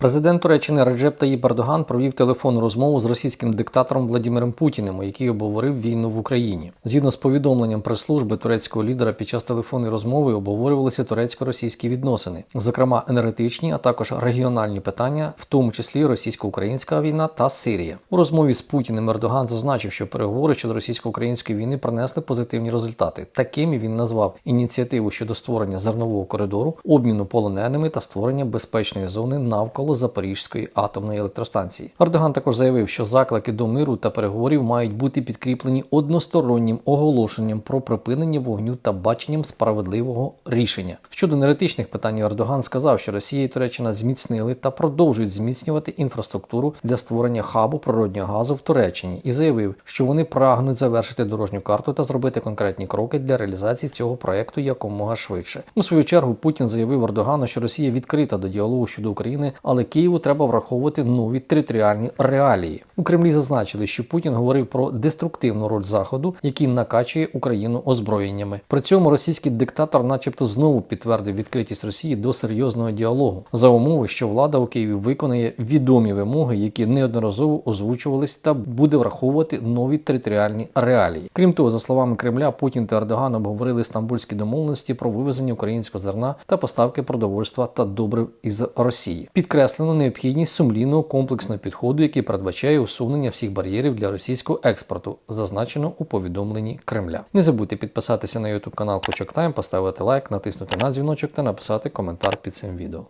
Президент Туреччини Реджеп Таїп Ердоган провів телефонну розмову з російським диктатором Владимиром Путіним, який обговорив війну в Україні. Згідно з повідомленням прес-служби турецького лідера під час телефонної розмови обговорювалися турецько-російські відносини, зокрема енергетичні, а також регіональні питання, в тому числі російсько-українська війна та Сирія. У розмові з Путіним Ердоган зазначив, що переговори щодо російсько-української війни принесли позитивні результати. Такими він назвав ініціативу щодо створення зернового коридору, обміну полоненими та створення безпечної зони навколо Запорізької атомної електростанції. Ердоган також заявив, що заклики до миру та переговорів мають бути підкріплені одностороннім оголошенням про припинення вогню та баченням справедливого рішення. Щодо енергетичних питань Ердоган сказав, що Росія і Туреччина зміцнили та продовжують зміцнювати інфраструктуру для створення хабу природнього газу в Туреччині і заявив, що вони прагнуть завершити дорожню карту та зробити конкретні кроки для реалізації цього проекту якомога швидше. У свою чергу Путін заявив Ердогану, що Росія відкрита до діалогу щодо України, але Києву треба враховувати нові територіальні реалії. У Кремлі зазначили, що Путін говорив про деструктивну роль Заходу, який накачує Україну озброєннями. При цьому російський диктатор, начебто, знову підтвердив відкритість Росії до серйозного діалогу за умови, що влада у Києві виконає відомі вимоги, які неодноразово озвучувались, та буде враховувати нові територіальні реалії. Крім того, за словами Кремля, Путін та Ердоган обговорили стамбульські домовленості про вивезення українського зерна та поставки продовольства та добрив із Росії. Підкреслено необхідність сумлінного комплексного підходу, який передбачає усунення всіх бар'єрів для російського експорту, зазначено у повідомленні Кремля. Не забудьте підписатися на YouTube канал Кочок Тайм, поставити лайк, натиснути на дзвіночок та написати коментар під цим відео.